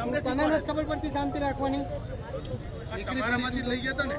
તને નથી ખબર પડતી શાંતિ રાખવાની? લઈ ગયા ને?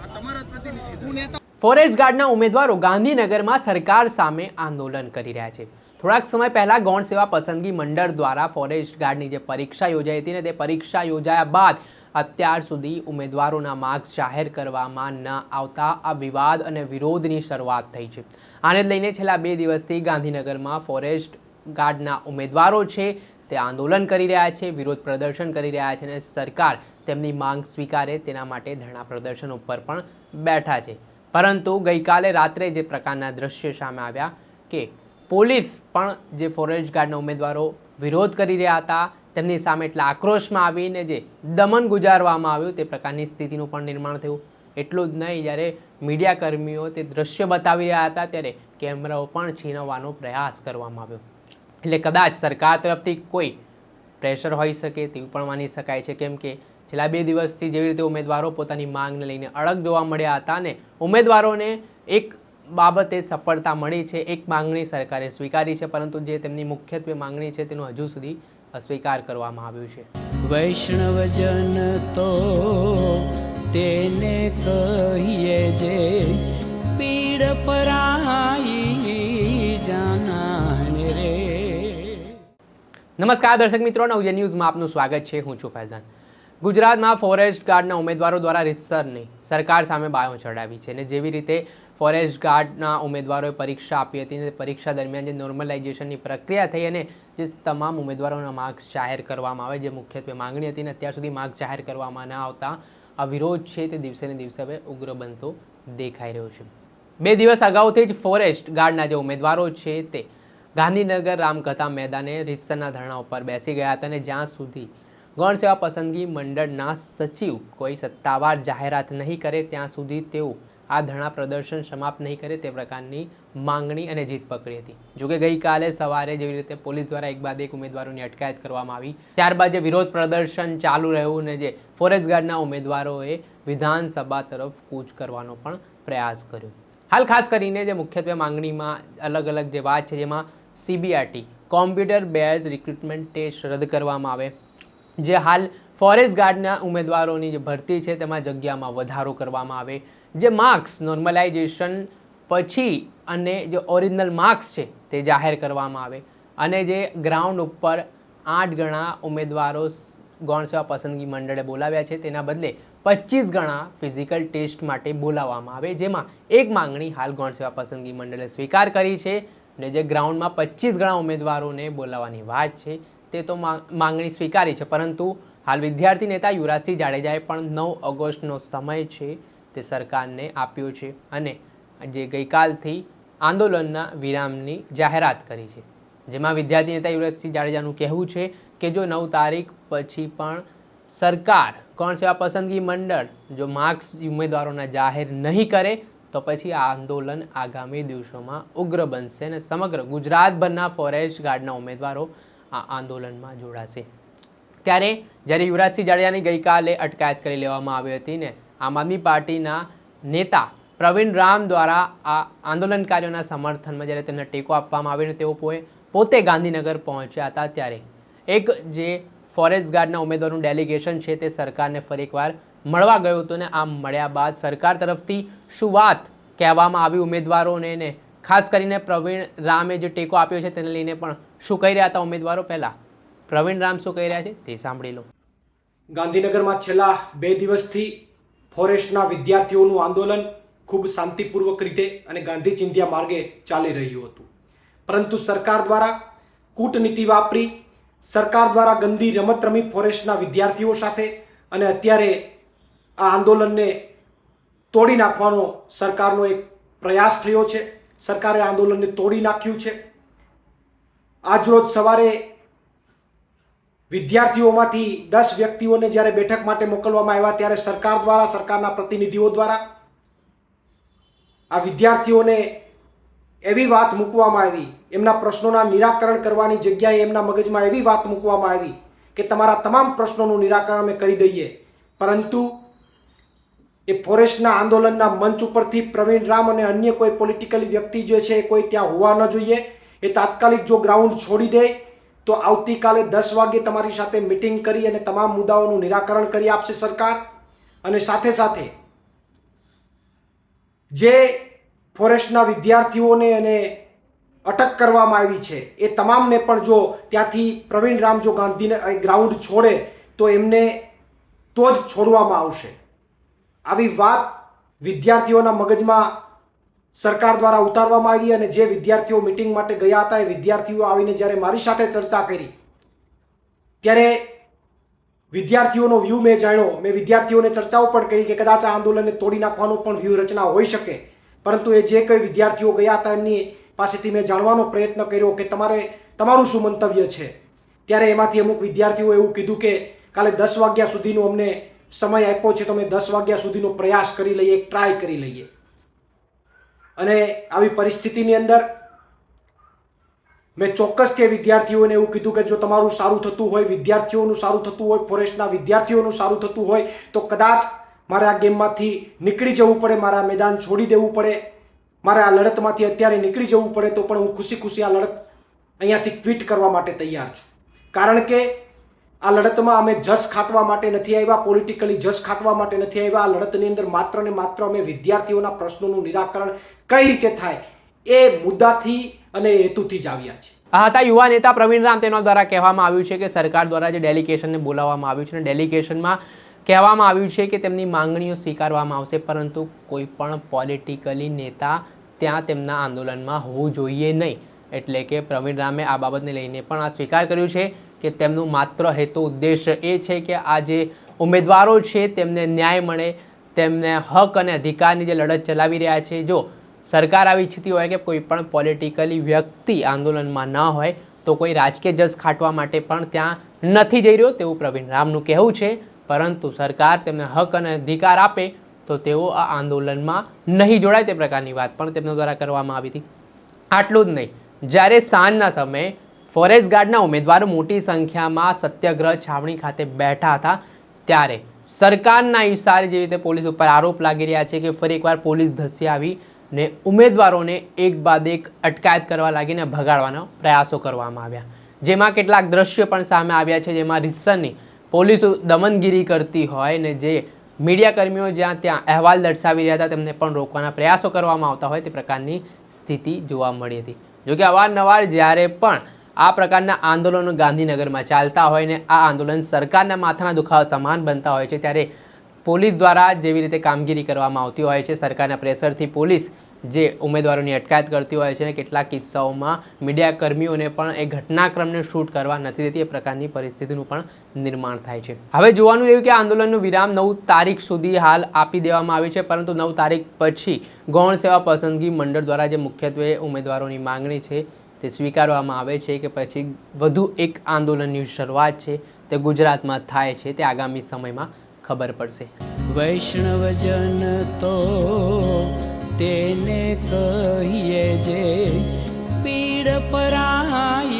આ તમારા પ્રતિનિધિ હું નેતા ફોરેસ્ટ ગાર્ડના ઉમેદવારો ગાંધીનગરમાં સરકાર સામે આંદોલન કરી રહ્યા છે. થોડાક સમય પહેલાં ગૌણ સેવા પસંદગી મંડળ દ્વારા ફોરેસ્ટ ગાર્ડની જે પરીક્ષા યોજાઈ હતી ને તે પરીક્ષા યોજાયા બાદ અત્યાર સુધી ઉમેદવારોના માર્ક્સ જાહેર કરવામાં ન આવતા આ વિવાદ અને વિરોધની શરૂઆત થઈ છે. આને લઈને છેલ્લા બે દિવસથી ગાંધીનગરમાં ફોરેસ્ટ ગાર્ડના ઉમેદવારો છે તે આંદોલન કરી રહ્યા છે, વિરોધ પ્રદર્શન કરી રહ્યા છે અને સરકાર તેમની માંગ સ્વીકારે તેના માટે ધરણા પ્રદર્શન ઉપર પણ બેઠા છે. પરંતુ ગઈકાલે રાત્રે જે પ્રકારના દ્રશ્ય સામે આવ્યા કે પોલીસ પણ જે ફોરેસ્ટ ગાર્ડના ઉમેદવારો વિરોધ કરી રહ્યા હતા, તેમની સામે એટલા આક્રોશમાં આવીને જે દમન ગુજારવામાં આવ્યું તે પ્રકારની સ્થિતિનું પણ નિર્માણ થયું. એટલું જ નહીં, જ્યારે મીડિયા કર્મીઓ તે દ્રશ્ય બતાવી રહ્યા હતા, ત્યારે કેમેરાઓ પણ છીનવવાનો પ્રયાસ કરવામાં આવ્યો. એટલે કદાચ સરકાર તરફથી કોઈ પ્રેશર હોઈ શકે તેવું પણ માની શકાય છે. કેમ કે છેલ્લા બે દિવસથી જેવી રીતે ઉમેદવારો પોતાની માંગને લઈને અડગ જોવા મળ્યા હતા ને ઉમેદવારોને એક બાબતે સફળતા મળી છે, એક માંગણી સરકારે સ્વીકારી છે, પરંતુ જે તેમની મુખ્યત્વે માંગણી છે તેનો હજુ સુધી અસ્વીકાર કરવામાં આવ્યું છે. વૈષ્ણવજન તો તેને કહીએ જે પીડ પરાઈ નમસ્કાર દર્શક મિત્રો નવજે ન્યૂઝમાં આપનું સ્વાગત છે. હું છું ફૈઝાન. ગુજરાતમાં ફોરેસ્ટ ગાર્ડના ઉમેદવારો દ્વારા રીતસરની સરકાર સામે બાયો ચડાવી છે અને જેવી રીતે ફોરેસ્ટ ગાર્ડના ઉમેદવારોએ પરીક્ષા આપી હતી અને પરીક્ષા દરમિયાન જે નોર્મલાઇઝેશનની પ્રક્રિયા થઈ અને જે તમામ ઉમેદવારોના માર્ક્સ જાહેર કરવામાં આવે, જે મુખ્યત્વે માંગણી હતી અને અત્યાર સુધી માર્ક્સ જાહેર કરવામાં ન આવતા આ વિરોધ છે તે દિવસે ને દિવસે હવે ઉગ્ર બનતો દેખાઈ રહ્યો છે. બે દિવસ અગાઉથી જ ફોરેસ્ટ ગાર્ડના જે ઉમેદવારો છે તે ગાંધીનગર રામકથા મેદાને રીતસરના ધરણા ઉપર બેસી ગયા હતા અને જ્યાં સુધી ગૌણ સેવા પસંદગી મંડળના સચિવ કોઈ સત્તાવાર જાહેરાત નહીં કરે, ત્યાં સુધી તેઓ આ ધરણા પ્રદર્શન સમાપ્ત નહીં કરે તે પ્રકારની માંગણી અને જીત પકડી હતી. જોકે ગઈકાલે સવારે જેવી રીતે પોલીસ દ્વારા એક બાદ એક ઉમેદવારોની અટકાયત કરવામાં આવી, ત્યારબાદ જે વિરોધ પ્રદર્શન ચાલુ રહ્યું ને જે ફોરેસ્ટ ગાર્ડના ઉમેદવારોએ વિધાનસભા તરફ કૂચ કરવાનો પણ પ્રયાસ કર્યો. હાલ ખાસ કરીને જે મુખ્યત્વે માંગણીમાં અલગ અલગ જે વાત છે, જેમાં CBRT, computer base recruitment test રદ કરવામાં આવે. જે હાલ ફોરેસ્ટ ગાર્ડના ઉમેદવારોની જે ભરતી છે તેમાં જગ્યામાં વધારો કરવામાં આવે. જે માર્ક્સ નોર્મલાઇઝેશન પછી અને જે ઓરિજિનલ માર્ક્સ છે તે જાહેર કરવામાં આવે. અને જે ગ્રાઉન્ડ ઉપર આઠ ગણા ઉમેદવારો ગૌણ સેવા પસંદગી મંડળે બોલાવ્યા છે તેના બદલે પચીસ ગણા ફિઝિકલ ટેસ્ટ માટે બોલાવવામાં આવે. જેમાં એક માંગણી હાલ ગૌણ સેવા પસંદગી મંડળે સ્વીકાર કરી છે. અને જે ગ્રાઉન્ડમાં પચીસ ગણા ઉમેદવારોને બોલાવવાની વાત છે, તે તો માંગ- માંગણી સ્વીકારી છે. પરંતુ હાલ વિદ્યાર્થી નેતા યુવરાજસિંહ જાડેજાએ પણ નવ ઓગસ્ટનો સમય છે તે સરકારને આપ્યો છે અને જે ગઈકાલથી આંદોલનના વિરામની જાહેરાત કરી છે. જેમાં વિદ્યાર્થી નેતા યુવરાજસિંહ જાડેજાનું કહેવું છે કે જો નવ તારીખ પછી પણ સરકાર, કોણ સેવા પસંદગી મંડળ, જો માર્ક્સ ઉમેદવારોના જાહેર નહીં કરે તો પછી આ આંદોલન આગામી દિવસોમાં ઉગ્ર બનશે અને સમગ્ર ગુજરાતભરના ફોરેસ્ટ ગાર્ડના ઉમેદવારો આ આંદોલનમાં જોડાશે. ત્યારે જ્યારે યુવરાજસિંહ જાડેજાની ગઈકાલે અટકાયત કરી લેવામાં આવી હતી ને, આમ આદમી પાર્ટીના નેતા પ્રવીણ રામ દ્વારા આ આંદોલનકારીઓના સમર્થનમાં જ્યારે તેમને ટેકો આપવામાં આવ્યો તેઓ પોતે ગાંધીનગર પહોંચ્યા હતા ત્યારે. એક જે ફોરેસ્ટ ગાર્ડના ઉમેદવારનું ડેલિગેશન છે તે સરકારને ફરી એકવાર મળવા ગયું હતું ને, આમ મળ્યા બાદ સરકાર તરફથી શું વાત કહેવામાં આવી ઉમેદવારોને ને ખાસ કરીને પ્રવીણ રામે જે ટેકો આપ્યો છે તેને લઈને પણ શું કહી રહ્યા હતા ઉમેદવારો પહેલા? પ્રવીણ રામ શું કહી રહ્યા છે તે સાંભળી લો. ગાંધીનગરમાં છેલ્લા બે દિવસથી ફોરેસ્ટના વિદ્યાર્થીઓનું આંદોલન ખૂબ શાંતિપૂર્વક રીતે અને ગાંધી ચિંધ્યા માર્ગે ચાલી રહ્યું હતું. પરંતુ સરકાર દ્વારા કૂટનીતિ વાપરી, સરકાર દ્વારા ગંદી રમત રમી ફોરેસ્ટના વિદ્યાર્થીઓ સાથે અને અત્યારે આ આંદોલનને તોડી નાખવાનો સરકારનો એક પ્રયાસ થયો છે. સરકારે આંદોલનને તોડી નાખ્યું છે. આજરોજ સવારે વિદ્યાર્થીઓમાંથી દસ વ્યક્તિઓને જ્યારે બેઠક માટે મોકલવામાં આવ્યા ત્યારે સરકાર દ્વારા, સરકારના પ્રતિનિધિઓ દ્વારા આ વિદ્યાર્થીઓને એવી વાત મૂકવામાં આવી, એમના પ્રશ્નોના નિરાકરણ કરવાની જગ્યાએ એમના મગજમાં એવી વાત મૂકવામાં આવી કે તમારા તમામ પ્રશ્નોનું નિરાકરણ અમે કરી દઈએ. પરંતુ એ ફોરેસ્ટના આંદોલનના મંચ ઉપરથી પ્રવીણ રામ અને અન્ય કોઈ પોલિટિકલ વ્યક્તિ જે છે એ કોઈ ત્યાં હોવા ન જોઈએ. એ તાત્કાલિક જો ગ્રાઉન્ડ છોડી દે, તો આવતીકાલે દસ વાગે તમારી સાથે મિટિંગ કરી અને તમામ મુદ્દાઓનું નિરાકરણ કરી આપશે સરકાર. અને સાથે સાથે જે ફોરેસ્ટના વિદ્યાર્થીઓને અને અટક કરવામાં આવી છે, એ તમામને પણ જો ત્યાંથી પ્રવીણ રામ જો ગાંધીને ગ્રાઉન્ડ છોડે, તો એમને તો જ છોડવામાં આવશે. આવી વાત વિદ્યાર્થીઓના મગજમાં સરકાર દ્વારા ઉતારવામાં આવી અને જે વિદ્યાર્થીઓ મિટિંગ માટે ગયા હતા એ વિદ્યાર્થીઓ આવીને જ્યારે મારી સાથે ચર્ચા કરી, ત્યારે વિદ્યાર્થીઓનો વ્યૂ મેં જાણ્યો. મેં વિદ્યાર્થીઓને ચર્ચાઓ પણ કરી કે કદાચ આ આંદોલનને તોડી નાખવાનો પણ વ્યૂહ રચના હોઈ શકે. પરંતુ એ જે કંઈ વિદ્યાર્થીઓ ગયા હતા એમની પાસેથી મેં જાણવાનો પ્રયત્ન કર્યો કે તમારે, તમારું શું મંતવ્ય છે? ત્યારે એમાંથી અમુક વિદ્યાર્થીઓ એવું કીધું કે કાલે દસ વાગ્યા સુધીનું અમને સમય આપ્યો છે, તો અમે દસ વાગ્યા સુધીનો પ્રયાસ કરી લઈએ ટ્રાય કરી લઈએ. અને આવી પરિસ્થિતિની અંદર મેં ચોક્કસ તે વિદ્યાર્થીઓને એવું કીધું કે જો તમારું સારું થતું હોય, વિદ્યાર્થીઓનું સારું થતું હોય, ફોરેસ્ટના વિદ્યાર્થીઓનું સારું થતું હોય, તો કદાચ મારે આ ગેમમાંથી નીકળી જવું પડે, મારે મેદાન છોડી દેવું પડે, મારે આ લડતમાંથી અત્યારે નીકળી જવું પડે, તો પણ હું ખુશી ખુશી આ લડત અહીંયાથી ક્વિટ કરવા માટે તૈયાર છું. કારણ કે આ લડતમાં અમે જસ ખાટવા માટે નથી આવ્યા પોલિટિકલી જસ ખાટવા માટે નથી આવ્યા. આ લડતની અંદર માત્ર ને માત્ર અમે વિદ્યાર્થીઓના પ્રશ્નોનું નિરાકરણ કઈ રીતે થાય એ મુદ્દાથી અને હેતુથી જ આવ્યા છે આ હતા યુવા નેતા પ્રવીણ રામ. તેના દ્વારા કહેવામાં આવ્યું છે કે સરકાર દ્વારા જે ડેલિગેશનને બોલાવવામાં આવ્યું છે અને ડેલિગેશનમાં કહેવામાં આવ્યું છે કે તેમની માંગણીઓ સ્વીકારવામાં આવશે, પરંતુ કોઈ પણ પોલિટિકલી નેતા ત્યાં તેમના આંદોલનમાં હોવું જોઈએ નહીં. એટલે કે પ્રવીણ રામે આ બાબતને લઈને પણ આ સ્વીકાર કર્યું છે. કે તેમનું માત્ર હેતુ ઉદ્દેશ એ છે કે આ જે ઉમેદવારો છે, તેમને ન્યાય મળે, તેમને હક અને અધિકારની જે લડત ચલાવી રહ્યા છે. જો સરકાર આવી ઈચ્છતી હોય કે કોઈ પણ પોલિટિકલી વ્યક્તિ આંદોલનમાં ન હોય, તો કોઈ રાજકીય જસ ખાટવા માટે પણ ત્યાં નથી જઈ રહ્યો તેવું પ્રવીણ રામનું કહેવું છે. પરંતુ સરકાર તેમને હક અને અધિકાર આપે, તો તેઓ આ આંદોલનમાં નહીં જોડાય તે પ્રકારની વાત પણ તેમના દ્વારા કરવામાં આવી હતી. આટલું જ નહીં. જ્યારે સાંજના સમયે ફોરેસ્ટ ગાર્ડના ઉમેદવારો મોટી સંખ્યામાં સત્યાગ્રહ છાવણી ખાતે બેઠા હતા ત્યારે સરકારના ઇશારે જેવી રીતે પોલીસ ઉપર આરોપ લાગી રહ્યા છે કે ફરી એકવાર પોલીસ ધસી આવી ને ઉમેદવારોને એક બાદ એક અટકાયત કરવા લાગીને ભગાડવાના પ્રયાસો કરવામાં આવ્યા. જેમાં કેટલાક દ્રશ્યો પણ સામે આવ્યા છે, જેમાં રીતસરની પોલીસ દમનગીરી કરતી હોય ને જે મીડિયા કર્મીઓ જ્યાં ત્યાં અહેવાલ દર્શાવી રહ્યા હતા, તેમને પણ રોકવાના પ્રયાસો કરવામાં આવતા હોય તે પ્રકારની સ્થિતિ જોવા મળી હતી. જોકે અવારનવાર જ્યારે પણ આ પ્રકારના આંદોલનો ગાંધીનગરમાં ચાલતા હોય ને આ આંદોલન સરકારના માથાના દુખાવા સમાન બનતા હોય છે, ત્યારે પોલીસ દ્વારા જેવી રીતે કામગીરી કરવામાં આવતી હોય છે, સરકારના પ્રેશરથી પોલીસ જે ઉમેદવારોની અટકાયત કરતી હોય છે અને કેટલાક કિસ્સાઓમાં મીડિયા કર્મીઓને પણ એ ઘટનાક્રમને શૂટ કરવા નથી દેતી, એ પ્રકારની પરિસ્થિતિનું પણ નિર્માણ થાય છે. હવે જોવાનું રહ્યું કે આંદોલનનું વિરામ નવ તારીખ સુધી હાલ આપી દેવામાં આવ્યું છે, પરંતુ નવ તારીખ પછી ગૌણ સેવા પસંદગી મંડળ દ્વારા જે મુખ્યત્વે ઉમેદવારોની માંગણી છે તે સ્વીકારવામાં આવે છે કે પછી વધુ એક આંદોલનની શરૂઆત છે તે ગુજરાતમાં થાય છે તે આગામી સમયમાં ખબર પડશે. વૈષ્ણવજન તો તેને કહીએ જે પીડ પરાઈ